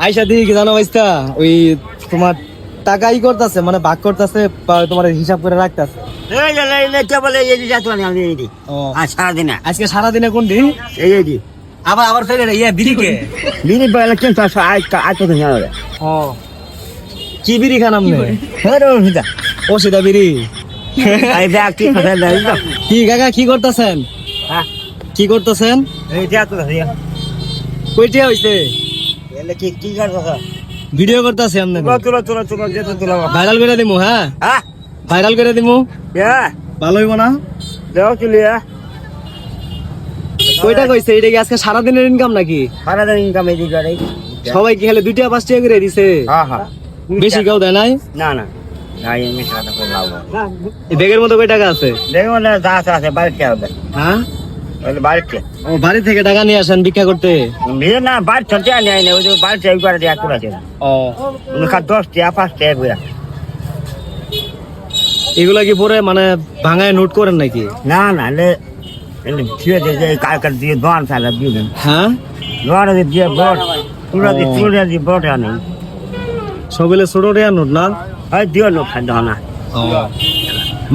আইসা দিই কি জানো ভাইস্তা? ওই তোমার টাকাই করতেছে মানে ভাগ করতেছে তোমার হিসাব করে রাখতেছে। সারাদিন? আজকে সারাদিনে কোন দিন এই দি আবার আবার ফেলে রে ইয়ে বিড়ি কে? পাইলে কেন তো আজ আজ তো রে? ও। কি বিড়ি খান আপনি? হ্যাঁ রে ও সেটা বিড়ি। এই দেখ কি কথা কি কাকা কি করতেছেন? হ্যাঁ। কি করতেছেন? এই হইছে? কি কি করছ ভিডিও করতেছে আপনি তুলো তুলো তুলো যেতে তুলো ভাইরাল করে দিমু হ্যাঁ? হ্যাঁ? ভাইরাল করে দিমু। হ্যাঁ ভালো হইব না? দেও কইটা কইছে এটা কি আজকে সারাদিনের ইনকাম নাকি? সারাদিন ইনকাম এই দিকে সবাই কি খালি দুইটা পাঁচ টাকা করে দিছে? হ্যাঁ হ্যাঁ বেশি কেউ দেয় নাই? না না। ব্যাগের মধ্যে কয় টাকা আছে? দেখো না যা আছে আছে বাড়িতে হবে হ্যাঁ? বাড়িতে ও বাড়ি থেকে টাকা নিয়ে আসেন ভিক্ষা করতে? বিয়ে না বাড়ি চলতে আনি আনি ওই যে বাড়িতে করে দেয়া করে আছে ও। উনকা দশ টাকা পাঁচ টাকা করে। এগুলা কি পরে মানে ভাঙায় নোট করেন নাকি? না না লে দিয়ে কালকার দিয়ে দোয়ান ফেলা দিয়ে দেন। হ্যাঁ? দোয়ান দিয়ে বট তুলা দিয়ে তুলে দিয়ে বট আনি। সবিলে ছোট রেয়া নোট না? হয় দিও নো খাদ্য না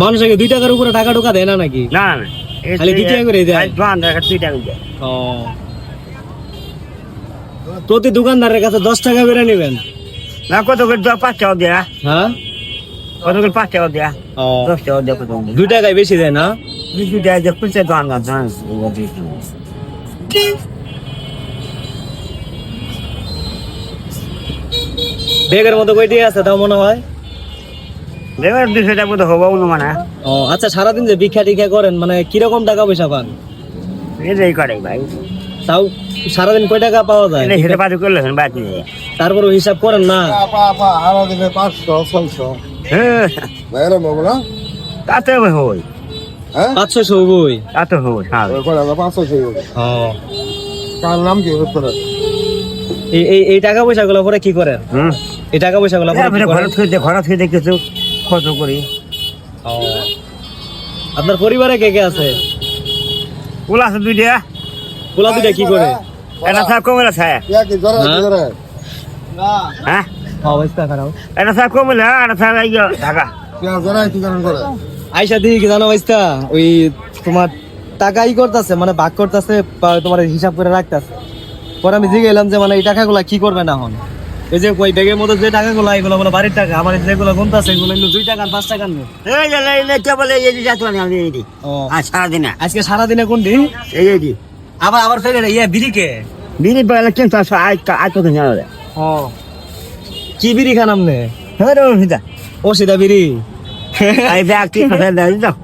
মানুষকে দুই টাকার উপরে টাকা ঢোকা দেয় না নাকি? না না। খালি দুই টাকা করে দেয়? দোয়ান দেখা দুই টাকা দেয়। ও। প্রতি দোকানদারের কাছে দশ টাকা করে নেবেন? না কত করে দেওয়া? পাঁচ টাকা দেয়া। হ্যাঁ? কত করে? পাঁচ টাকা দেয়া। দশ টাকা দেয়া কত দুই টাকায় বেশি দেয় না? দুই টাকা দিয়ে গাছ দোয়ান ব্যাগের মধ্যে কয়টি আছে তাও মনে হয়? দেখবেন দুশো টাকা মতো হব মানে ও আচ্ছা সারাদিন যে ভিক্ষা টিক্ষা করেন মানে কীরকম টাকা পয়সা পান? এটাই করে ভাই। তাও সারাদিন কয় টাকা পাওয়া যায়? পাতে করলে বাকি তারপরে হিসাব করেন না? আরও পাঁচশো ছয়শো। হ্যাঁ। না? তাতে হই। হ্যাঁ? তাতে হই হ্যাঁ। পাঁচশো হব ও। কার নাম কি এই- এই এই টাকা পয়সা গুলো পরে কি করেন? হুম। এই টাকা পয়সা গুলো ঘরে কিছু। খরচ করি। আপনার পরিবারে কে কে আছে? ওলা আছে দুইটা। পোলা দুটা কি করে? এটা স্যার কমলা ছায় কি জোরে কি জোরে হ্যাঁ? অবস্থা খারাপ। এটা স্যার কমলা এটা এই ঢাকা। আইসা দিই কি জানো ভাইস্তা ওই তোমার টাকাই করতেছে মানে ভাগ করতেছে তোমার হিসাব করে রাখতেছে। পরে আমি জিজ্ঞে এলাম যে মানে এই টাকাগুলা কি করবে না হন? এই যে ওই ব্যাগের মধ্যে যে টাকাগুলো এগুলো বলে বাড়ির টাকা আমার যেগুলো গুনতেছে এগুলো দুই টাকা পাঁচ টাকা নেই এই যে এই যে কেবল এই যে যাতো না আমি এই ও। আর আজকে সারাদিনে কোন দিন এই এই দি আবার আবার ফেলে রে ইয়ে বিড়ি কে? বিনি পাইলে কেন তো আজ আজ তো জানো রে ও। কি বিড়ি খান আপনি? হ্যাঁ রে ও সেটা বিড়ি। এই দেখ কি কথা দেখ